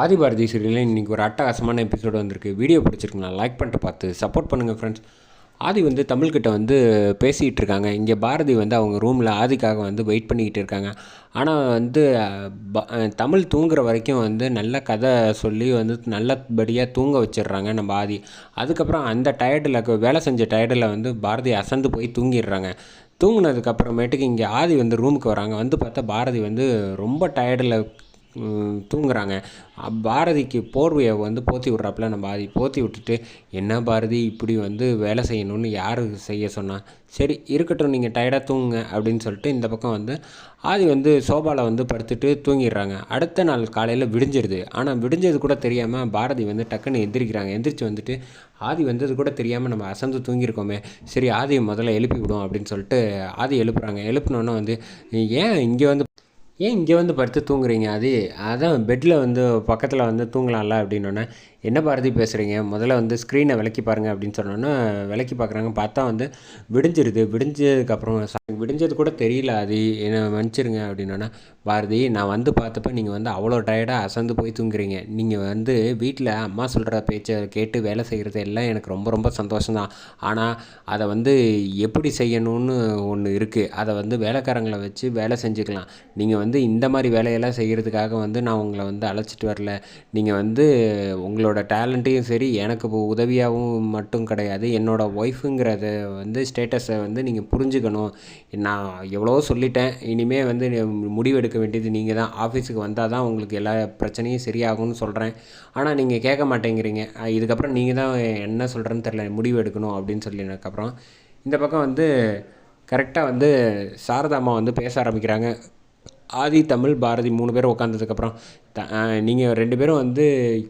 ஆதிபாரதி சீரியலில் இன்றைக்கி ஒரு அட்டகாசமான எபிசோடு வந்திருக்கு. வீடியோ பிடிச்சிருக்குங்களா லைக் பண்ணிட்டு பார்த்து சப்போர்ட் பண்ணுங்கள் ஃப்ரெண்ட்ஸ் ஆதி வந்து தமிழ்கிட்ட வந்து பேசிகிட்டு இருக்காங்க. இங்கே பாரதி வந்து அவங்க ரூமில் ஆதிக்காக வந்து வெயிட் பண்ணிக்கிட்டு இருக்காங்க. ஆனால் வந்து ப தமிழ் தூங்குற வரைக்கும் வந்து நல்ல கதை சொல்லி வந்து நல்லபடியாக தூங்க வச்சிடுறாங்க நம்ம ஆதி. அதுக்கப்புறம் அந்த டயர்டில் வேலை செஞ்ச டயர்டில் வந்து பாரதி அசந்து போய் தூங்கிடுறாங்க. தூங்கினதுக்கப்புறமேட்டுக்கு இங்கே ஆதி வந்து ரூமுக்கு வராங்க. வந்து பார்த்தா பாரதி வந்து ரொம்ப டயர்டில் தூங்குறாங்க. பாரதிக்கு போர்வையை வந்து போத்தி விட்றாப்புல நம்ம ஆதி போத்தி விட்டுட்டு என்ன பாரதி இப்படி வந்து வேலை செய்யணும்னு யார் செய்ய சொன்னால் சரி இருக்கட்டும் நீங்கள் டயர்டாக தூங்குங்க அப்படின்னு சொல்லிட்டு இந்த பக்கம் வந்து ஆதி வந்து சோபாவில் வந்து படுத்துட்டு தூங்கிடுறாங்க. அடுத்த நாள் காலையில் விடிஞ்சிருது. ஆனால் விடிஞ்சது கூட தெரியாமல் பாரதி வந்து டக்குன்னு எந்திரிக்கிறாங்க. எந்திரிச்சு வந்துட்டு ஆதி வந்தது கூட தெரியாமல் நம்ம அசந்து தூங்கியிருக்கோமே. சரி ஆதியை முதல்ல எழுப்பி விடும் அப்படின்னு சொல்லிட்டு ஆதி எழுப்புறாங்க. எழுப்பினோன்னே வந்து ஏன் இங்கே வந்து ஏன் இங்கே வந்து படுத்து தூங்குறீங்க? அது அதான் பெட்டில் வந்து பக்கத்தில் வந்து தூங்கலாம்ல அப்படின்னோடனே என்ன பாரதி பேசுகிறீங்க முதல்ல வந்து ஸ்க்ரீனை விளக்கி பாருங்கள் அப்படின்னு சொன்னோன்னா விளக்கி பார்க்குறாங்க பார்த்தா வந்து விடிஞ்சிருது. விடிஞ்சதுக்கப்புறம் விடிஞ்சது கூட தெரியல அது என்ன மன்னிச்சிருங்க அப்படின்னோன்னா பாரதி நான் வந்து பார்த்தப்ப நீங்கள் வந்து அவ்வளோ டயர்டாக அசந்து போய் தூங்குறீங்க. நீங்கள் வந்து வீட்டில் அம்மா சொல்கிற பேச்சை கேட்டு வேலை செய்கிறது எல்லாம் எனக்கு ரொம்ப ரொம்ப சந்தோஷம்தான். ஆனால் அதை வந்து எப்படி செய்யணும்னு ஒன்று இருக்குது அதை வந்து வேலைக்காரங்களை வச்சு வேலை செஞ்சுக்கலாம். நீங்கள் வந்து இந்த மாதிரி வேலையெல்லாம் செய்கிறதுக்காக வந்து நான் உங்களை வந்து அழைச்சிட்டு வரல. நீங்கள் வந்து உங்களோட என்னோடய டேலண்ட்டையும் சரி எனக்கு இப்போ உதவியாகவும் மட்டும் கிடையாது. என்னோடய ஒய்ஃபுங்கிறத வந்து ஸ்டேட்டஸை வந்து நீங்கள் புரிஞ்சுக்கணும். நான் எவ்வளோ சொல்லிட்டேன். இனிமேல் வந்து முடிவெடுக்க வேண்டியது நீங்கள் தான். ஆஃபீஸுக்கு வந்தால் தான் உங்களுக்கு எல்லா பிரச்சனையும் சரியாகும்னு சொல்கிறேன் ஆனால் நீங்கள் கேட்க மாட்டேங்கிறீங்க. இதுக்கப்புறம் நீங்கள் தான் என்ன சொல்கிறேன்னு தெரில முடிவு எடுக்கணும் அப்படின்னு சொல்லினதுக்கப்புறம் இந்த பக்கம் வந்து கரெக்டாக வந்து சாரதாம்மா வந்து பேச ஆரம்பிக்கிறாங்க. ஆதி தமிழ் பாரதி மூணு பேர் உட்காந்ததுக்கப்புறம் த நீங்கள் ரெண்டு பேரும் வந்து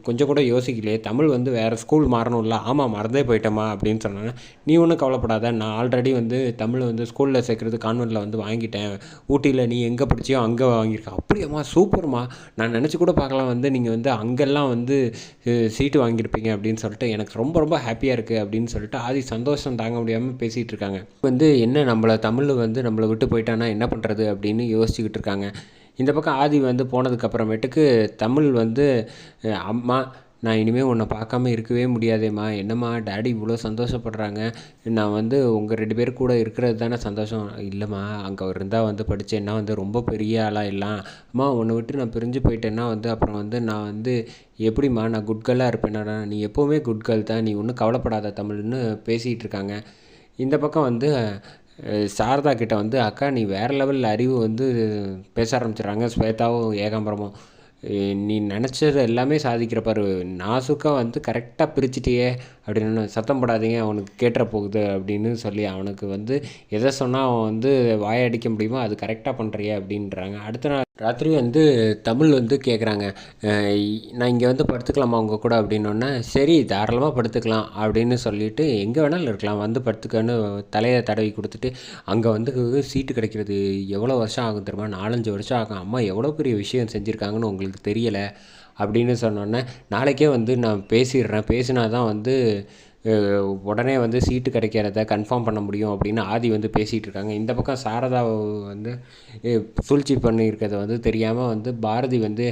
கொஞ்சம் கூட யோசிக்கலையே. தமிழ் வந்து வேறு ஸ்கூல் மாறணும்ல. ஆமாம் மறந்தே போயிட்டோமா அப்படின்னு சொன்னாங்க. நீ ஒன்றும் கவலைப்படாத. நான் ஆல்ரெடி வந்து தமிழ் வந்து ஸ்கூலில் சேர்க்குறது கான்வெண்ட்டில் வந்து வாங்கிட்டேன். ஊட்டியில் நீ எங்கே படிச்சியோ அங்கே வாங்கியிருக்கேன் அப்படியாம்மா சூப்பர்மா. நான் நினச்சி கூட பார்க்கலாம். வந்து நீங்கள் வந்து அங்கெல்லாம் வந்து சீட்டு வாங்கியிருப்பீங்க அப்படின்னு சொல்லிட்டு எனக்கு ரொம்ப ரொம்ப ஹாப்பியாக இருக்குது அப்படின்னு சொல்லிட்டு ஆதி சந்தோஷம் தாங்க முடியாமல் பேசிகிட்டு இருக்காங்க. வந்து என்ன நம்மளை தமிழ் வந்து நம்மளை விட்டு போயிட்டானா என்ன பண்ணுறது அப்படின்னு யோசிச்சுக்கிட்டு இருக்காங்க. இந்த பக்கம் ஆதி வந்து போனதுக்கப்புறமேட்டுக்கு தமிழ் வந்து அம்மா நான் இனிமேல் உன்னை பார்க்காம இருக்கவே முடியாதேம்மா. என்னம்மா டேடி இவ்வளோ சந்தோஷப்படுறாங்க. நான் வந்து உங்கள் ரெண்டு பேர் கூட இருக்கிறது தானே சந்தோஷம். இல்லைம்மா அங்கே இருந்தால் வந்து படித்தேன்னா வந்து ரொம்ப பெரிய ஆளாக இல்லாம் அம்மா உன்னை விட்டு நான் பிரிஞ்சு போயிட்டேன்னா வந்து அப்புறம் வந்து நான் வந்து எப்படிம்மா நான் குட் கேர்ளாக இருப்பேனாடா நீ எப்போவுமே குட் கேர்ள் தான். நீ ஒன்றும் கவலைப்படாத தமிழ்னு பேசிகிட்டு இருக்காங்க. இந்த பக்கம் வந்து சாரதா கிட்ட வந்து அக்கா நீ வேறு லெவலில் அறிவு வந்து பேச ஆரம்பிச்சிடுறாங்க. ஸ்வேதாவும் ஏகாம்பரமும். நீ நினச்சது எல்லாமே சாதிக்கிற பாரு. நாசுக்கா வந்து கரெக்டாக பிரிச்சிட்டியே அப்படின்னு சத்தம் போடாதீங்க. அவனுக்கு கேட்டுற போகுது அப்படின்னு சொல்லி அவனுக்கு வந்து எதை சொன்னால் அவன் வந்து வாயடிக்க முடியுமோ அது கரெக்டாக பண்ணுறியே அப்படின்றாங்க. அடுத்த நாள் ராத்திரி வந்து தமிழ் வந்து கேட்குறாங்க நான் இங்கே வந்து படுத்துக்கலாமா உங்கள் கூட அப்படின்னோடனே சரி தாராளமாக படுத்துக்கலாம் அப்படின்னு சொல்லிட்டு எங்கே வேணாலும் இருக்கலாம். வந்து படுத்துக்கன்னு தலையை தடவி கொடுத்துட்டு அங்கே வந்து சீட்டு கிடைக்கிறது எவ்வளோ வருஷம் ஆகும் தெரியுமா? நாலஞ்சு வருஷம் ஆகும். அம்மா எவ்வளோ பெரிய விஷயம் செஞ்சுருக்காங்கன்னு உங்களுக்கு தெரியலை அப்படின்னு சொன்னோன்னே நாளைக்கே வந்து நான் பேசிடுறேன். பேசினா தான் வந்து உடனே வந்து சீட்டு கிடைக்கிறத கன்ஃபார்ம் பண்ண முடியும் அப்படின்னு ஆதி வந்து பேசிகிட்டு இருக்காங்க. இந்த பக்கம் சாரதா வந்து சூழ்ச்சி பண்ணியிருக்கிறத வந்து தெரியாமல் வந்து பாரதி வந்து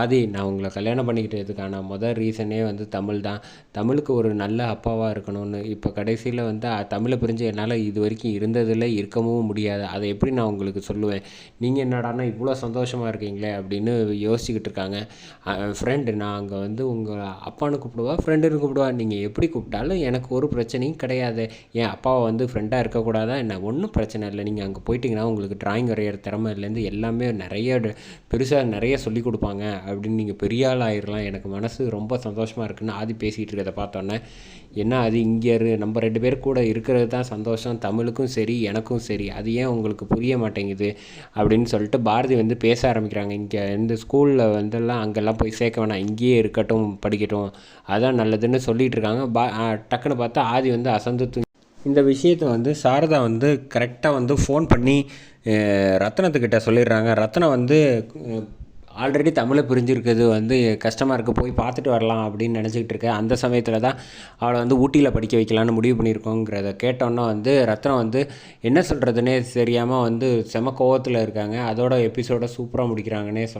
ஆதி நான் உங்களை கல்யாணம் பண்ணிக்கிட்டதுக்கான முதல் ரீசனே வந்து தமிழ் தான். தமிழுக்கு ஒரு நல்ல அப்பாவாக இருக்கணும்னு. இப்போ கடைசியில் வந்து தமிழை பிரிஞ்சு என்னால் இது வரைக்கும் இருந்ததில் இருக்கவும் முடியாது. அதை எப்படி நான் உங்களுக்கு சொல்லுவேன்? நீங்கள் என்னடானா இவ்வளோ சந்தோஷமாக இருக்கீங்களே அப்படின்னு யோசிச்சுக்கிட்டு இருக்காங்க. ஃப்ரெண்டு நான் அங்கே வந்து உங்கள் அப்பான்னு கூப்பிடுவா ஃப்ரெண்டுன்னு கூப்பிடுவா. நீங்கள் எப்படி கூப்பிட்டாலும் எனக்கு ஒரு பிரச்சனையும் கிடையாது. என் அப்பாவை வந்து ஃப்ரெண்டாக இருக்கக்கூடாதா? என்ன? ஒன்றும் பிரச்சனை இல்லை. நீங்கள் அங்கே போயிட்டீங்கன்னா உங்களுக்கு ட்ராயிங் வரைகிற திறமையிலேருந்து எல்லாமே நிறைய பெருசாக நிறைய சொல்லிக் கொடுப்பாங்க. அப்படின்னு நீங்கள் பெரிய ஆள் ஆயிடலாம் எனக்கு மனசு ரொம்ப சந்தோஷமாக இருக்குன்னு ஆதி பேசிகிட்டு இருக்கிறத பார்த்தோன்னே என்ன அது இங்கே நம்ம ரெண்டு பேர் கூட இருக்கிறது தான் சந்தோஷம். தமிழுக்கும் சரி எனக்கும் சரி. அது ஏன் உங்களுக்கு புரிய மாட்டேங்குது? அப்படின்னு சொல்லிட்டு பாரதி வந்து பேச ஆரம்பிக்கிறாங்க. இங்கே இந்த ஸ்கூலில் வந்துலாம் அங்கெல்லாம் போய் சேர்க்க வேணாம். இங்கேயே இருக்கட்டும் படிக்கட்டும். அதான் நல்லதுன்னு சொல்லிகிட்டு இருக்காங்க. பா டக்குன்னு பார்த்தா ஆதி வந்து அசந்து இந்த விஷயத்தை வந்து சாரதா வந்து கரெக்டாக வந்து ஃபோன் பண்ணி ரத்னத்துக்கிட்ட சொல்லிடுறாங்க. ரத்னம் வந்து ஆல்ரெடி தமிழை புரிஞ்சிருக்கிறது வந்து கஷ்டமாக இருக்குது போய் பார்த்துட்டு வரலாம் அப்படின்னு நினச்சிக்கிட்டு இருக்கேன் அந்த சமயத்தில் தான் அவளை வந்து ஊட்டியில் படிக்க வைக்கலான்னு முடிவு பண்ணியிருக்கோங்கிறத கேட்டோன்னா வந்து ரத்னம் வந்து என்ன சொல்கிறதுனே தெரியாமல் வந்து செம கோவத்தில் இருக்காங்க. அதோட எபிசோட சூப்பராக முடிக்கிறாங்கன்னே சொல்லலாம்.